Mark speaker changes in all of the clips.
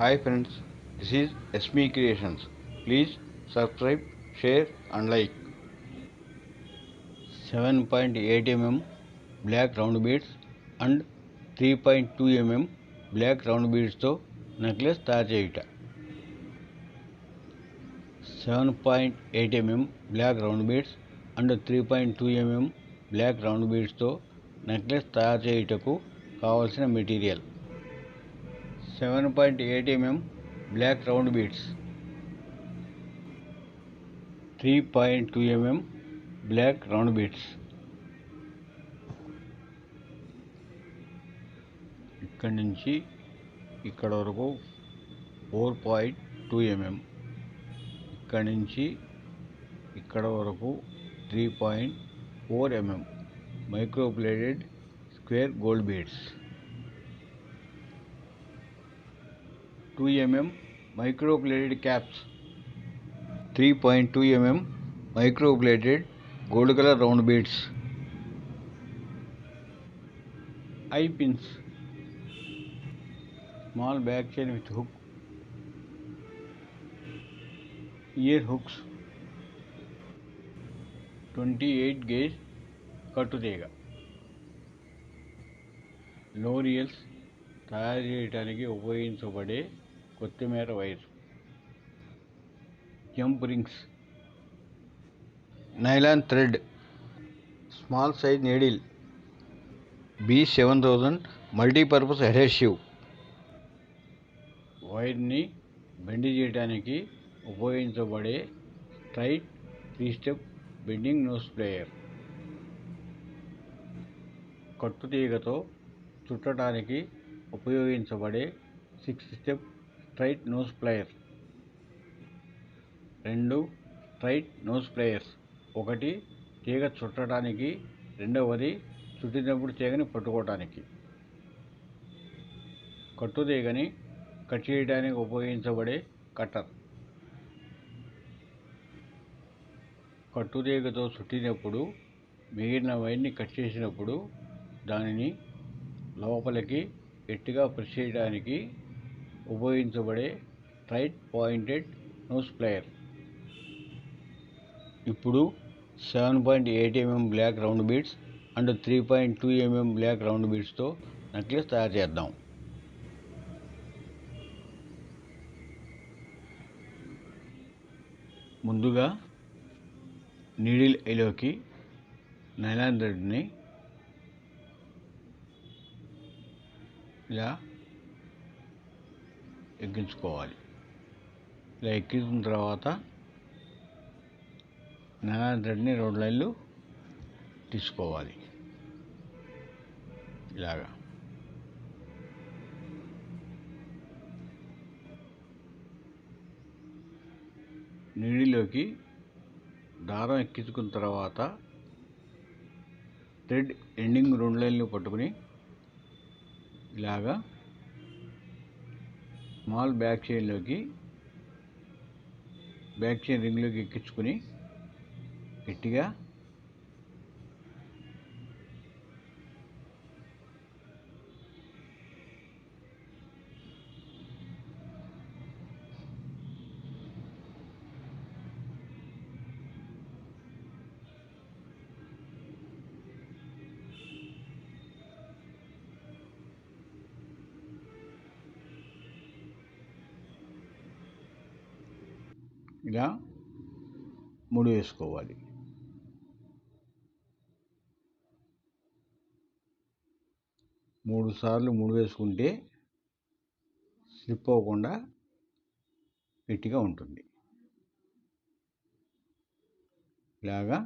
Speaker 1: Hi friends this is ఎస్మీ creations please subscribe share and like seven point eight mm black round beads and three point two mm black round బీడ్స్తో necklace తయారు చేయుట. Seven point eight mm black round beads and three point two mm black round బీడ్స్తో necklace తయారు చేయుటకు కావాల్సిన material seven point eight mm black round beads three point two mm black round beads ఇక్కడి నుంచి ఇక్కడ వరకు four point two MM ఇక్కడి నుంచి ఇక్కడ వరకు three point four mm microplated square gold beads two mm microplated caps three point two mm microplated gold colour round beads eye pins small back chain with hook ear hooks twenty eight gauge కట్టుతీగ లోరియల్స్ తయారు చేయడానికి ఉపయోగించబడే కొత్తిమీర wire jump rings nylon thread small size needle B seven thousand multipurpose adhesive వైర్ని bend చేయడానికి ఉపయోగించబడే straight three step bending nose plier కట్టుతీగతో చుట్టడానికి ఉపయోగించబడే six step straight nose plier రెండు స్ట్రైట్ నోస్ ప్లేయర్స్. ఒకటి తీగ చుట్టడానికి రెండవది చుట్టినప్పుడు తీగని పట్టుకోవటానికి. కట్టు తీగని కట్ చేయడానికి ఉపయోగించబడే కట్టర్. కట్టుతీగతో చుట్టినప్పుడు మిగిలిన వైర్ని కట్ చేసినప్పుడు దానిని లోపలికి గట్టిగా ప్రెస్ చేయడానికి ఉపయోగించబడే ట్రైడ్ పాయింటెడ్ నోస్ ప్లేయర్. ఇప్పుడు seven point eight mm black round beads and three point two mm black round బీడ్స్తో necklace తయారు చేద్దాం. ముందుగా నీడిల్ ఎలోకి నైలాన్ థ్రెడ్ని ఇలా ఎక్కించుకోవాలి. ఇలా ఎక్కించిన తర్వాత నైలాన్ రెండు లైన్లు తీసుకోవాలి. ఇలాగా. నీడిలోకి దారం ఎక్కించుకున్న తర్వాత థ్రెడ్ ఎండింగ్ రెండు లైన్లు పట్టుకుని ఇలాగా స్మాల్ బ్యాక్ చైన్లోకి బ్యాక్ చైన్ రింగ్లోకి ఎక్కించుకుని గట్టిగా ఇలా ముడి వేసుకోవాలి. మూడు సార్లు ముడి వేసుకుంటే స్లిప్ అవ్వకుండా గట్టిగా ఉంటుంది. ఇలాగా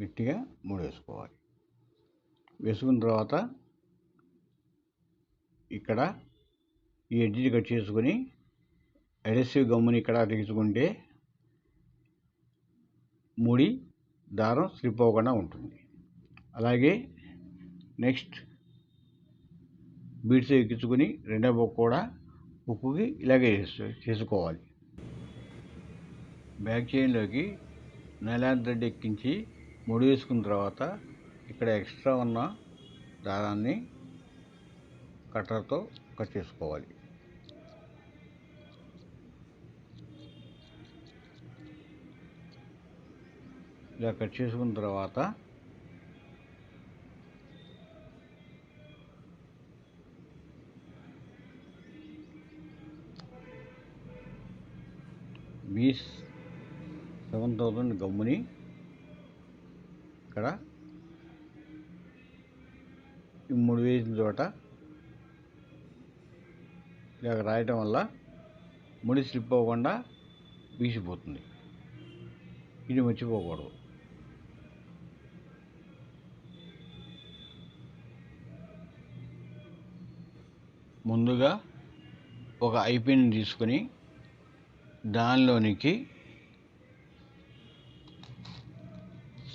Speaker 1: గట్టిగా మూడేసుకోవాలి. వేసుకున్న తర్వాత ఇక్కడ ఈ ఎడ్జి కట్ చేసుకొని అడెసివ్ గమ్ముని ఇక్కడ తీసుకుంటే ముడి దారం స్లిప్ అవ్వకుండా ఉంటుంది. అలాగే నెక్స్ట్ బీడ్స్ ఎక్కించుకొని రెండో బొక్క కూడా ఉక్కుకి ఇలాగే చేసుకోవాలి. బ్యాక్ చైన్లోకి నైలాన్ థ్రెడ్ ఎక్కించి ముడి వేసుకున్న తర్వాత ఇక్కడ ఎక్స్ట్రా ఉన్న దారాన్ని కట్టర్తో కట్ చేసుకోవాలి. ఇలా కట్ చేసుకున్న తర్వాత బీస్ సెవెన్ థౌజండ్ గమ్ముని ఇక్కడ. ఈ మూడు వేసిన చోట ఇలా రాయటం వల్ల ముడి స్లిప్ అవ్వకుండా వీసిపోతుంది. ఇది మర్చిపోకూడదు. ముందుగా ఒక ఐపిన్ తీసుకొని దానిలోనికి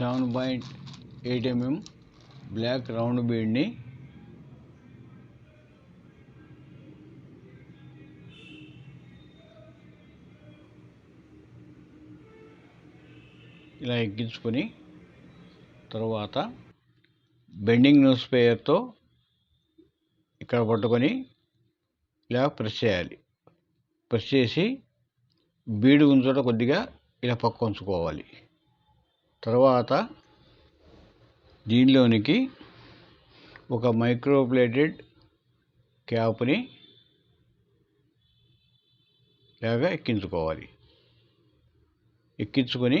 Speaker 1: seven point eight mm black round బీడ్ని ఇలా ఎక్కించుకొని తర్వాత బెండింగ్ న్యూస్ పేయర్తో ఇక్కడ పట్టుకొని ఇలా ప్రెస్ చేయాలి. ప్రెస్ చేసి బీడు ఉంచోట కొద్దిగా ఇలా పక్క ఉంచుకోవాలి. తర్వాత దీనిలోనికి ఒక మైక్రోప్లేటెడ్ క్యాప్ని ఇలాగా ఎక్కించుకోవాలి. ఎక్కించుకొని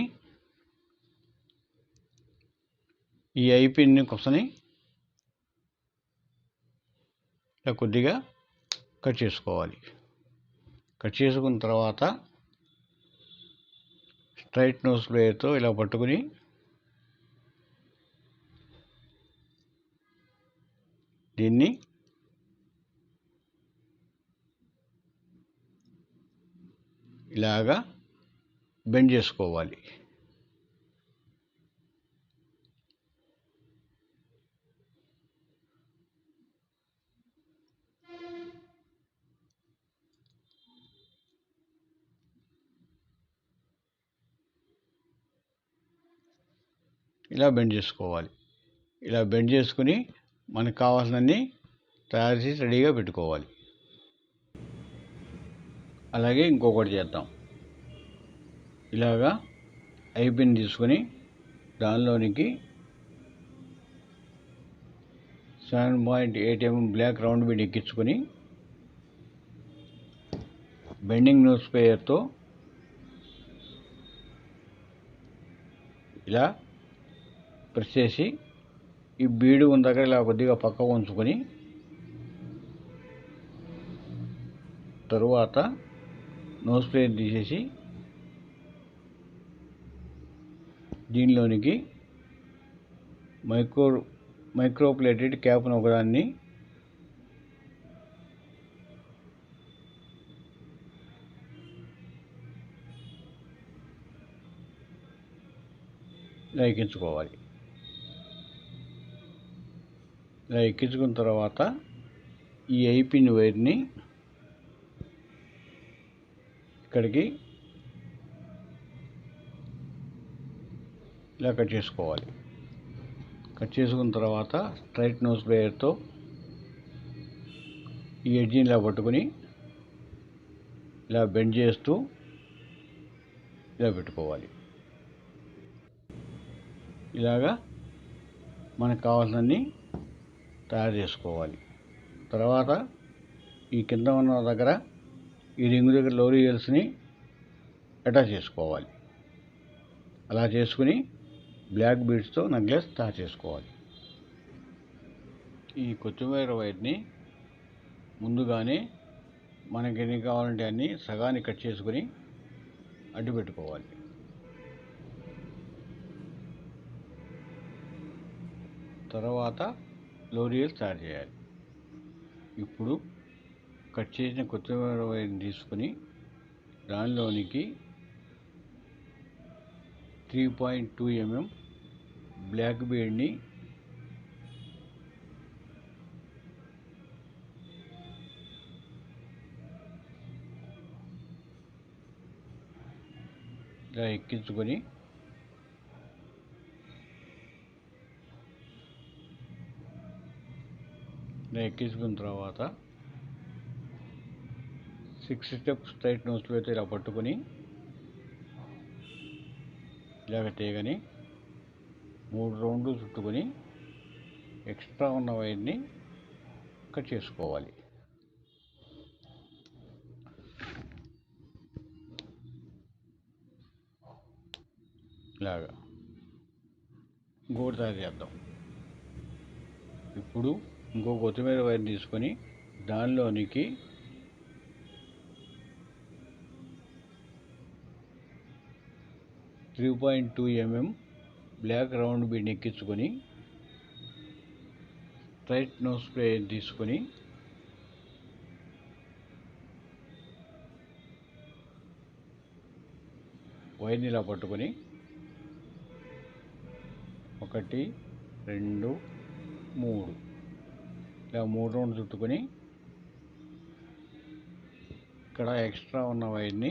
Speaker 1: ఈ ఐపిన్ని కొసని ఇలా కొద్దిగా కట్ చేసుకోవాలి. కట్ చేసుకున్న తర్వాత రైట్ నోస్ ప్లేయర్తో ఇలా పట్టుకుని దీన్ని ఇలాగా బెండ్ చేసుకోవాలి. ఇలా బెండ్ చేసుకోవాలి. ఇలా బెండ్ చేసుకుని మనకు కావాల్సినన్ని తయారు చేసి రెడీగా పెట్టుకోవాలి. అలాగే ఇంకొకటి చేద్దాం. ఇలాగా ఐపిన్ తీసుకొని దానిలోనికి seven point eight mm black round bead ఎక్కించుకొని బెండింగ్ న్యూస్ పేయర్తో ఇలా ప్రెస్ చేసి ఈ బీడు ఉన్న దగ్గర ఇలా కొద్దిగా పక్క ఉంచుకొని తరువాత నోస్ ప్లేట్ తీసేసి దీనిలోనికి మైక్రో మైక్రోప్లేటెడ్ క్యాప్ను ఒకదాన్ని ఇలా ఇలా ఎక్కించుకున్న తర్వాత ఈ ఐపిన్ వైర్ని ఇక్కడికి ఇలా కట్ చేసుకోవాలి. కట్ చేసుకున్న తర్వాత స్ట్రైట్ నోస్ ప్లేయర్తో ఈ ఎడ్జిని ఇలా పట్టుకొని ఇలా బెండ్ చేస్తూ ఇలా పెట్టుకోవాలి. ఇలాగా మనకు కావాల్సినన్ని తయారు చేసుకోవాలి. తర్వాత ఈ కింద ఉన్న దగ్గర ఈ రింగు దగ్గర లోరియల్స్ని అటాచ్ చేసుకోవాలి. అలా చేసుకుని బ్లాక్ బీడ్స్తో నెక్లెస్ తయారు చేసుకోవాలి. ఈ కొత్తిమీర వైర్ని ముందుగానే మనకి ఎన్ని కావాలంటే అన్ని సగాన్ని కట్ చేసుకుని అడ్డు పెట్టుకోవాలి. తర్వాత లోరియల్ తయారు చేయాలి. ఇప్పుడు కట్ చేసిన కొత్తిమీర వైర్ని తీసుకుని దానిలోనికి three point two MM black బీడ్ని ఇలా ఎక్కించుకొని ఇలా ఎక్కించుకున్న తర్వాత సిక్స్ స్టెప్స్ స్ట్రైట్ నోస్లో అయితే ఇలా పట్టుకొని ఇలాగ తీగని మూడు రౌండ్లు చుట్టుకొని ఎక్స్ట్రా ఉన్న వైర్ని కట్ చేసుకోవాలి. ఇలాగా గోడ తయారు చేద్దాం. ఇప్పుడు ఇంకో కొత్తిమీర వైర్ తీసుకొని దానిలోనికి three point two mm black round బీడ్ని ఎక్కించుకొని స్ట్రైట్ నోస్ స్ప్రే తీసుకొని వైర్ని ఇలా పట్టుకొని ఒకటి రెండు మూడు. ఇలా మూడు రౌండ్ చుట్టుకొని ఇక్కడ ఎక్స్ట్రా ఉన్న వైర్ని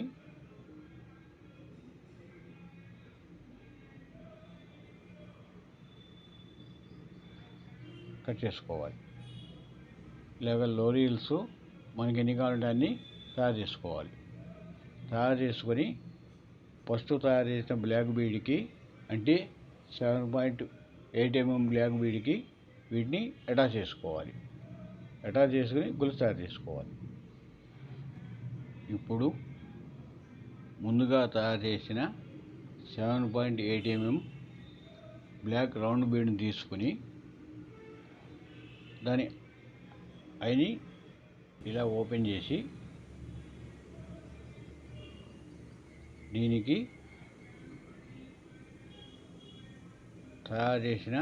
Speaker 1: కట్ చేసుకోవాలి. లేదా లోరీల్స్ మనకి ఎన్ని కావాలంటే అన్ని తయారు చేసుకోవాలి. తయారు చేసుకొని ఫస్ట్ తయారు చేసిన బ్లాక్ బీడ్కి అంటే seven point eight MM black బీడ్కి వీటిని అటాచ్ చేసుకోవాలి. అటాచ్ చేసుకుని గొలుసు తయారు చేసుకోవాలి. ఇప్పుడు ముందుగా తయారు చేసిన seven point eight mm black round బీడ్ని తీసుకుని దాని అయిని ఇలా ఓపెన్ చేసి దీనికి తయారు చేసిన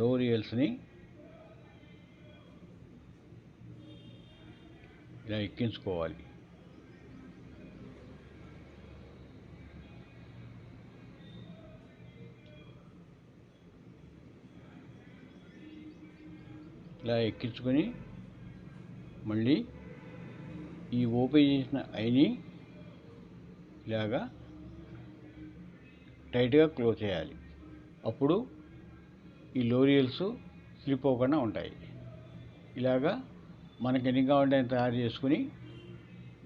Speaker 1: లోరియల్స్ని ఇలా ఎక్కించుకోవాలి. ఇలా ఎక్కించుకొని మళ్ళీ ఈ ఓపెన్ చేసిన ఐని ఇలాగా టైట్గా క్లోజ్ చేయాలి. అప్పుడు ఈ లోరియల్స్ స్లిప్ అవ్వకుండా ఉంటాయి. ఇలాగా మనకి ఎన్ని కావాలంటే తయారు చేసుకుని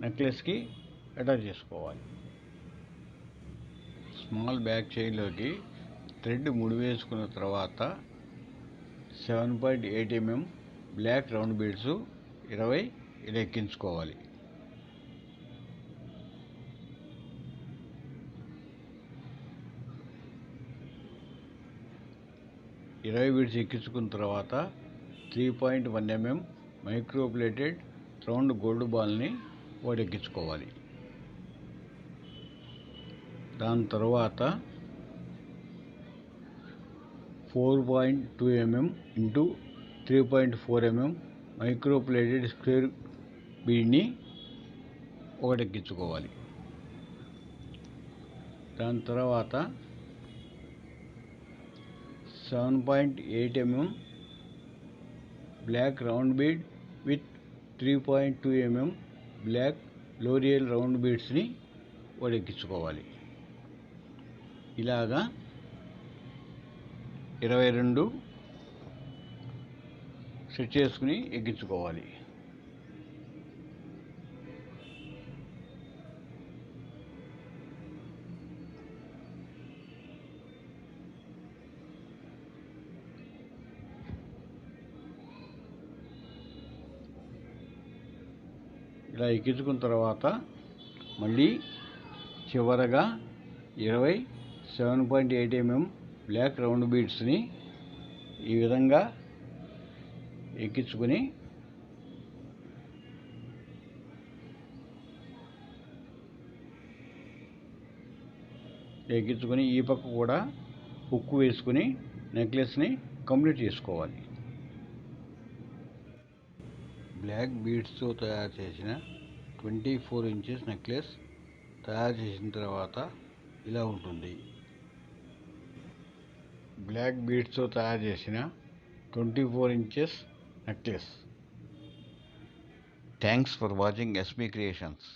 Speaker 1: నెక్లెస్కి అటాచ్ చేసుకోవాలి. స్మాల్ బ్యాక్ చైన్లోకి థ్రెడ్ ముడి వేసుకున్న తర్వాత seven point eight mm black round beads ఇరవై ఇలా ఎక్కించుకోవాలి. ఇరవై బీడ్స్ ఎక్కించుకున్న తర్వాత three point one mm microplated round gold బాల్ని ఓడెక్కించుకోవాలి. దాని తర్వాత four point two mm into three point four mm microplated square బీడ్ని ఓడెక్కించుకోవాలి. దాని తర్వాత seven point eight mm black round bead with three point two mm black L'Oreal round బీడ్స్ని ఒకటి ఇలాగా ఇరవై రెండు సెట్ చేసుకుని ఎక్కించుకోవాలి. ఇలా ఎక్కించుకున్న తర్వాత మళ్ళీ చివరగా ఇరవై seven point eight mm black round బీడ్స్ని ఈ విధంగా ఎక్కించుకొని ఎక్కించుకొని ఈ పక్క కూడా ఉక్కు వేసుకుని నెక్లెస్ని కంప్లీట్ చేసుకోవాలి. బ్లాక్ బీడ్స్తో తయారు చేసిన ట్వంటీ ఫోర్ ఇంచెస్ నెక్లెస్ తయారు చేసిన తర్వాత ఇలా ఉంటుంది. బ్లాక్ బీడ్స్తో తయారు చేసిన twenty four inches necklace. Thanks for watching SB creations